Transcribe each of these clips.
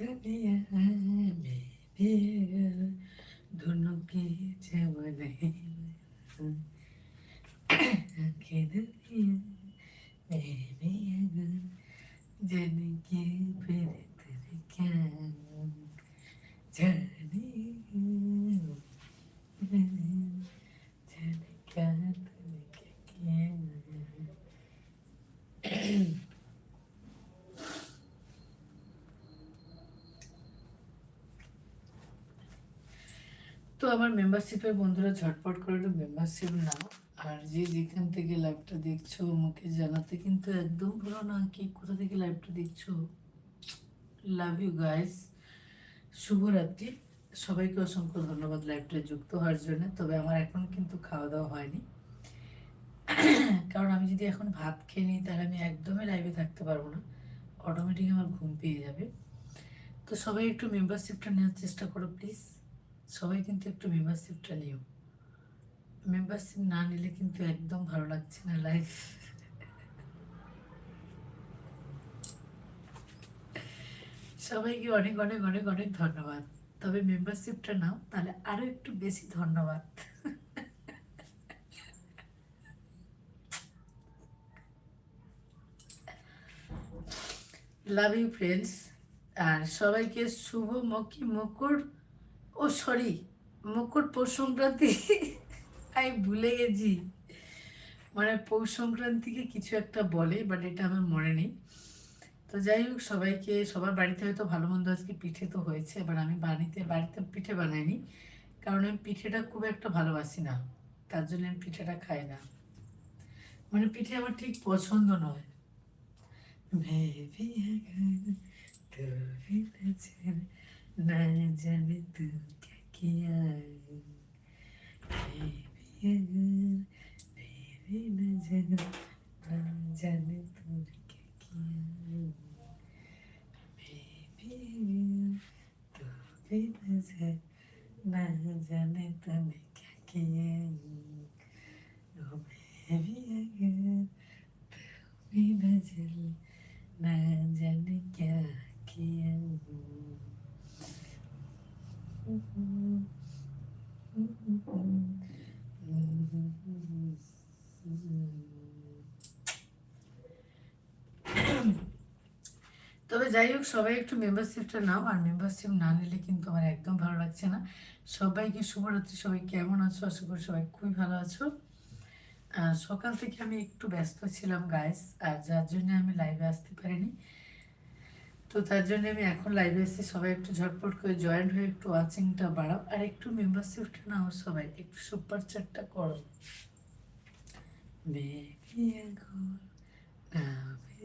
Kapıya bir gün তো আমার মেম্বারশিপের বন্ধুরা ঝটপট করে একটু মেম্বারশিপ নাও। আর যে যেখান থেকে লাইভটা দেখছ আমাকে জানাতে কিন্তু একদম ভুলো না কি কোথা থেকে লাইভটা দেখছ। লাভ ইউ গাইস শুভরাত্রি। সবাইকে অসংখ্য ধন্যবাদ লাইভটা যুক্ত হওয়ার জন্য। তবে আমার এখন কিন্তু খাওয়া দাওয়া হয়নি। কারণ আমি যদি এখন ভাত খেয়ে নিই, তাহলে আমি একদমই লাইভে থাকতে পারব না। অটোমেটিক আমার ঘুম পেয়ে যাবে। তো সবাই একটু মেম্বারশিপটা নেওয়ার চেষ্টা করো প্লিজ সবাই কিন্তু একটু মেম্বারশিপটা নিও। মেম্বারশিপ না নিলে কিন্তু একদম ভালো লাগছে না লাইফ সবাইকে অনেক অনেক অনেক অনেক ধন্যবাদ। তবে মেম্বারশিপটা নাও, তাহলে আরও একটু বেশি ধন্যবাদ। লাভ ইউ ফ্রেন্ডস আর সবাইকে শুভ মকি মকর। ও সরি মকর পৌষ সংক্রান্তি আমি ভুলে গেছি। মানে পৌষ সংক্রান্তিকে কিছু একটা বলে বাট এটা আমার মনে নেই। তো যাই হোক সবাইকে সবার বাড়িতে হয়তো ভালো মন্দ আজকে পিঠে তো হয়েছে এবার আমি বাড়িতে বাড়িতে পিঠে বানাইনি কারণ আমি পিঠেটা খুব একটা ভালোবাসি না তার জন্য আমি পিঠেটা খাই না। মানে পিঠে আমার ঠিক পছন্দ নয়। Baby, अगर तू भी नजर ना जाने तू क्या किया Baby, अगर मेरी नजर ना जाने तूने क्या किया Baby, अगर तू भी नजर ना जाने तूने क्या किया Oh, baby, अगर तू भी नजर ना जाने क्या किया তবে যাই হোক, সবাই একটু মেম্বারশিপটা নাও, আর মেম্বারশিপ না নিলে কিন্তু আমার একদম ভালো লাগছে না। সবাইকে শুভরাত্রি, সবাই কেমন আছো? আশা করি সবাই খুবই ভালো আছো। সকাল থেকে আমি একটু ব্যস্ত ছিলাম গাইস আর যার জন্য আমি লাইভে আসতে পারিনি। তো তার জন্য আমি এখন লাইভে এসে সবাই একটু ঝটপট করে জয়েন্ট হয়ে একটু ওয়াচিংটা বাড়াও আর একটু মেম্বারশিপটা নাও সবাই একটু সুপার চ্যাটটা করো বেবি না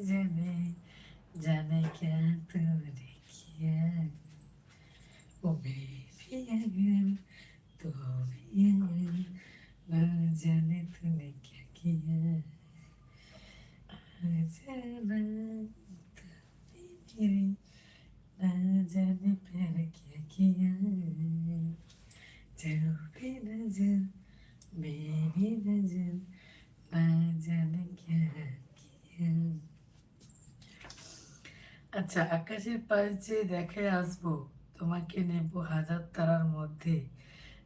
জানে জানে क्या तूने किया ओ बेबी अगर तो भी अगर ना जाने तूने क्या किया आ जाना রে জানে প্যার কে কিয়া জরুরি নজর মেরি নজর আচ্ছা আকাশের পাশ যে দেখে আসব, তোমাকে নেব হাজার তারার মধ্যে।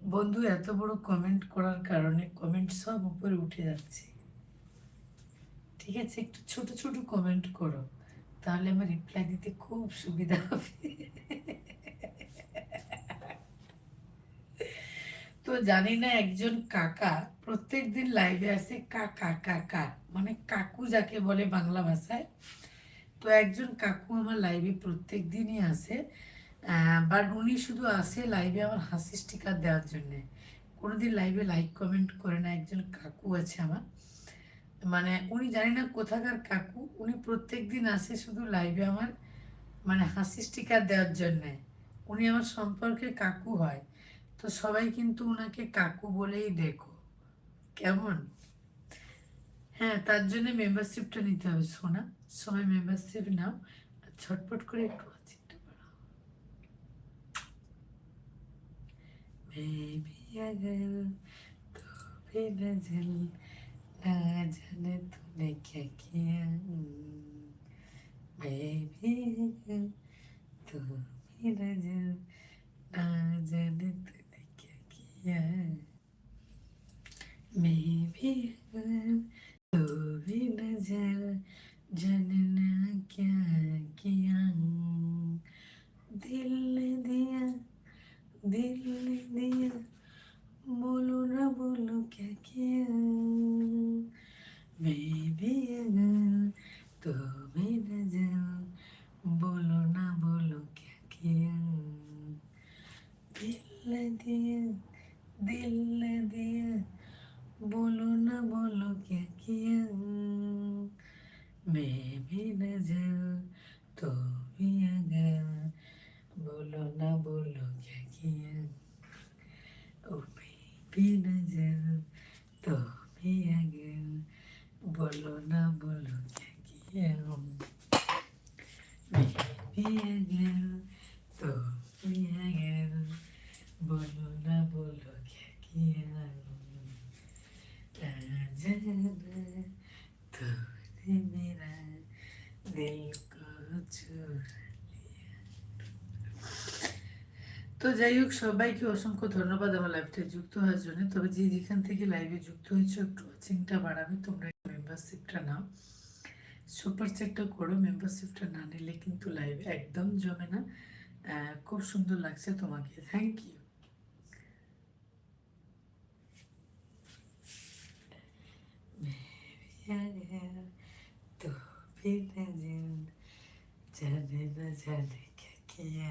বন্ধু, এত বড় কমেন্ট করার কারণে কমেন্ট সব উপরে উঠে যাচ্ছে। ঠিক আছে, একটু ছোট ছোট কমেন্ট করো। তাহলে আমার রিপ্লাই দিতে খুব সুবিধা হবে। তো জানি না একজন কাকা, প্রত্যেক দিন লাইভে আসে কাকা কাকা মানে কাকু যাকে বলে বাংলা ভাষায়। তো একজন কাকু আমার লাইভে প্রত্যেক দিনই আসে বাট উনি শুধু আসে লাইভে আমার হাসি স্টিকার দেওয়ার জন্যে। কোনোদিন লাইভে লাইক কমেন্ট করে না, একজন কাকু আছে আমার। মানে উনি জানি না কোথাকার কাকু উনি প্রত্যেক দিন আসে শুধু লাইভে আমার মানে হাসি স্টিকার দেওয়ার জন্যে। উনি আমার সম্পর্কে কাকু হয় তো সবাই কিন্তু ওনাকে কাকু বলেই ডেকো। কেমন? হ্যাঁ তার জন্য মেম্বারশিপটা নিতে হবে সোনা। সবাই মেম্বারশিপ নাও ছটপট করে একটু চিন্তা করো I will, ना जाने तूने क्या किया तो भी ना जाने तूने क्या किया मैं भी तू भी नज़र जाने ना क्या किया दिल ने दिया, दिल ফিরে যেও তুমি আগে বলো যাই হোক সবাইকে অসংখ্য ধন্যবাদ আমার লাইভটা যুক্ত হওয়ার জন্য তবে যে যেখান থেকে লাইভে যুক্ত হয়েছে একটু ওয়াচিংটা বাড়াবে তোমরা মেম্বারশিপটা নাও সুপার চ্যাটটা করো মেম্বারশিপটা না নিলে কিন্তু লাইভ একদম জমে না আহ, খুব সুন্দর লাগছে তোমাকে থ্যাংক ইউ तो भी नजर जाने न जाने क्या किया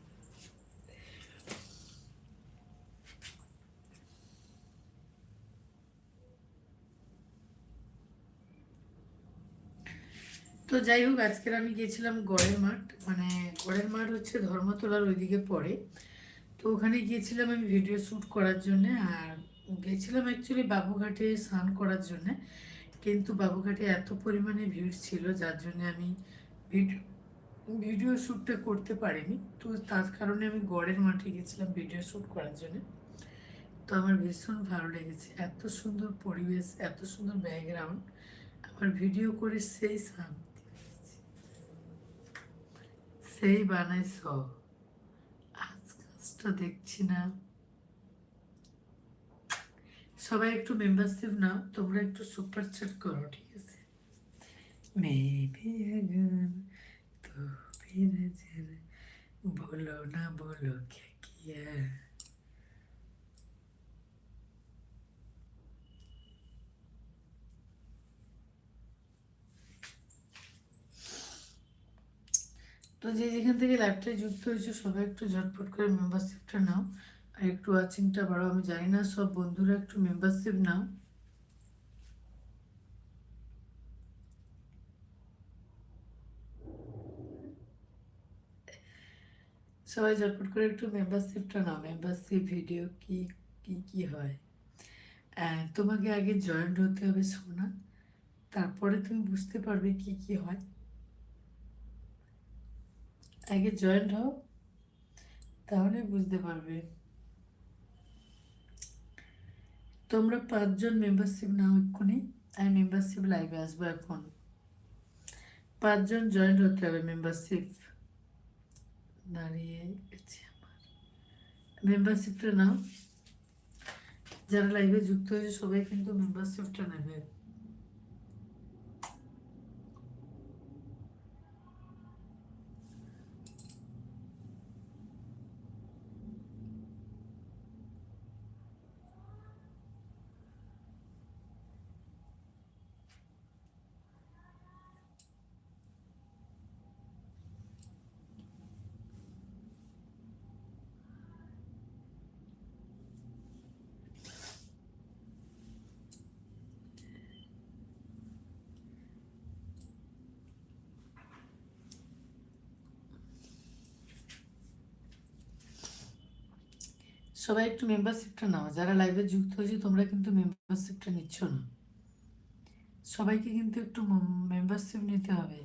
তো যাই হোক, আজকের আমি গিয়েছিলাম গড়ের মাঠ। মানে গড়ের মাঠ হচ্ছে ধর্মতলার ওইদিকে পড়ে। তো ওখানে গিয়েছিলাম আমি ভিডিও শ্যুট করার জন্য আর গেছিলাম অ্যাকচুয়ালি বাবুঘাটে স্নান করার জন্য। কিন্তু বাবুঘাটে এত পরিমাণে ভিড় ছিল, যার জন্য আমি ভিডিও ভিডিও শ্যুটটা করতে পারিনি। তো তার কারণে আমি গড়ের মাঠে গেছিলাম ভিডিও শ্যুট করার জন্য। তো আমার ভীষণ ভালো লেগেছে। এত সুন্দর পরিবেশ, এত সুন্দর ব্যাকগ্রাউন্ড আমার ভিডিও করে সেই পেয়েছি। সেই বানাইছ? আজ কাজটা দেখছি না। সবাই একটু মেম্বারশিপ নাও, তোমরা একটু সুপার চ্যাট করো, ঠিক আছে? মেবি আগান তো বলো না বলো কে আর? তো যে যেখান থেকে লাইভটায় যুক্ত হয়েছে, সবাই একটু ঝটপট করে মেম্বারশিপটা নাও। আর একটু ওয়াচিংটা বাড়াও, আমি জানি না সব বন্ধুরা একটু মেম্বারশিপ নাও। সবাই ঝটপট করে একটু মেম্বারশিপটা নাও মেম্বারশিপ ভিডিও কি কি কি হয়। তোমাকে আগে জয়েন্ট হতে হবে শোনা তারপরে তুমি বুঝতে পারবে কি কি হয়। আগে জয়েন্ট হও, তাহলে বুঝতে পারবে। তোমরা পাঁচজন মেম্বারশিপ নাও এক্ষুনি, আমি মেম্বারশিপ লাইভে আসব এখন। পাঁচজন জয়েন্ট হতে হবে মেম্বারশিপ দাঁড়িয়ে গেছে আমার। মেম্বারশিপটা নাও। যারা লাইভে যুক্ত হয়েছে, সবাই কিন্তু মেম্বারশিপটা নেবে। সবাই একটু মেম্বারশিপটা নাও। যারা লাইভে যুক্ত হয়েছে, তোমরা কিন্তু মেম্বারশিপটা নিচ্ছ না। সবাইকে কিন্তু একটু মেম্বারশিপ নিতে হবে।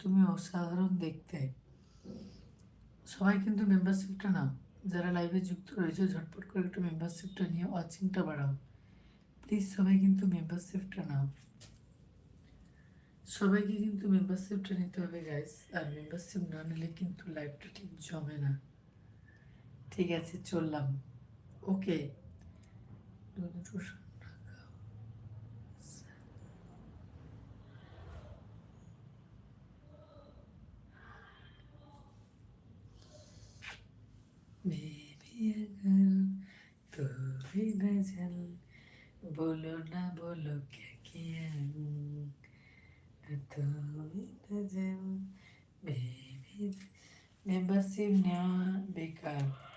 তুমি অসাধারণ দেখতে। সবাই কিন্তু মেম্বারশিপটা নাও। যারা লাইভে যুক্ত রয়েছে, ঝটপট করে একটু মেম্বারশিপটা নিয়ে ওয়াচিংটা বাড়াও। প্লিজ সবাই কিন্তু মেম্বারশিপটা নাও। সবাইকে কিন্তু মেম্বারশিপটা নিতে হবে গাইস আর মেম্বারশিপ না নিলে কিন্তু লাইভটা ঠিক জমে না। ঠিক আছে চললাম। ওকে। বলো না বলো কে তুমি মেম্বারশিপ নেওয়া বেকার।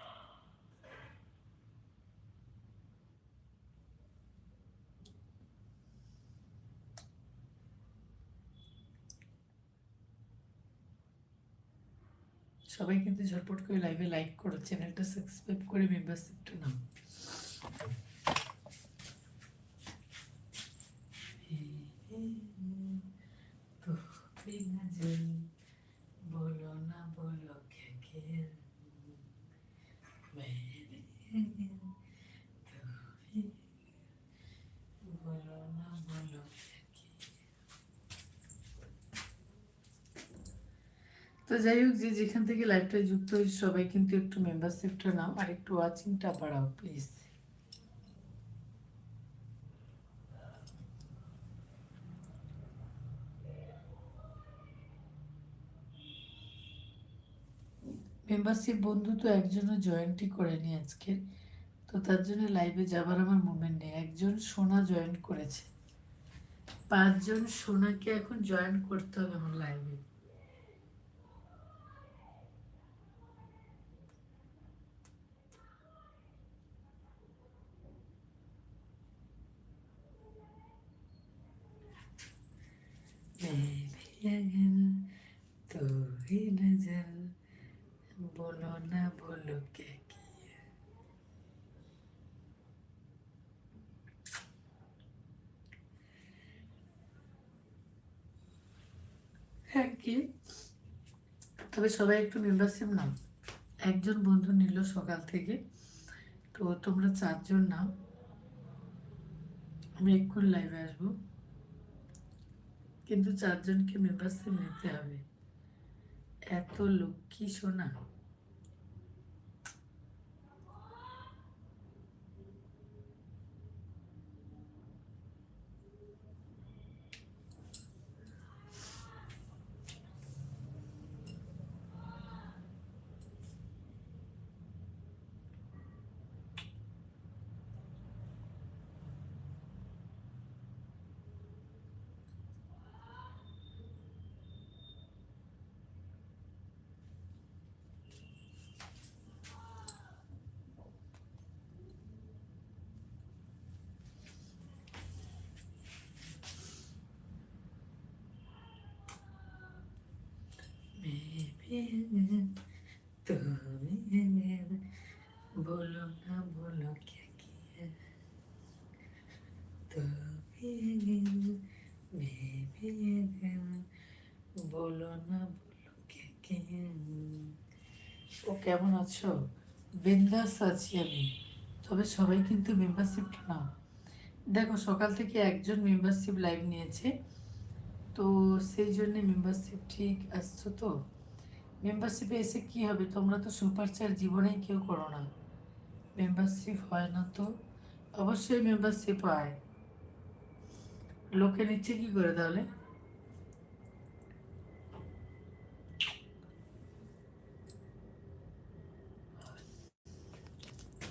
সবাই কিন্তু ঝটপট করে লাইভে লাইক করো চ্যানেলটা সাবস্ক্রাইব করে মেম্বারশিপটা নাও। তো যাই হোক, যে যেখান থেকে লাইভটা যুক্ত হয়েছে, সবাই কিন্তু একটু মেম্বারশিপটা নাও আর একটু ওয়াচিংটা বাড়াও প্লিজ মেম্বারশিপ বন্ধু তো একজনও জয়েন্টই করেনি আজকে, তো তার জন্য লাইভে যাবার আমার মুভমেন্ট নেই। একজন সোনা জয়েন করেছে। পাঁচজন সোনাকে এখন জয়েন করতে হবে আমার লাইভে মিশে গেল তুই নজর বলো না বলো কে? হ্যাঁ, তবে সবাই একটু মেম্বারশিপ নাও। একজন বন্ধু নিল সকাল থেকে, তো তোমরা চারজন নাও। আমি এক্ষুনি লাইভে আসব। কিন্তু চারজনকে মেম্বারশিপ নিতে হবে। এত লক্ষ্মী সোনা। তুমি বলো না বলো কে বলো না বলো কে কে ও কেমন আছো? বিন্দাস আছি আমি। তবে সবাই কিন্তু মেম্বারশিপটা নাও। দেখো, সকাল থেকে একজন মেম্বারশিপ লাইভ নিয়েছে। তো সেই জন্যে মেম্বারশিপ ঠিক আসছো তো? মেম্বারশিপে এসে কি হবে? তোমরা তো সুপার চার জীবনেই কেউ করো না। মেম্বারশিপ হয় না তো? অবশ্যই মেম্বারশিপ হয়। লোকে নিচ্ছে কি করে তাহলে?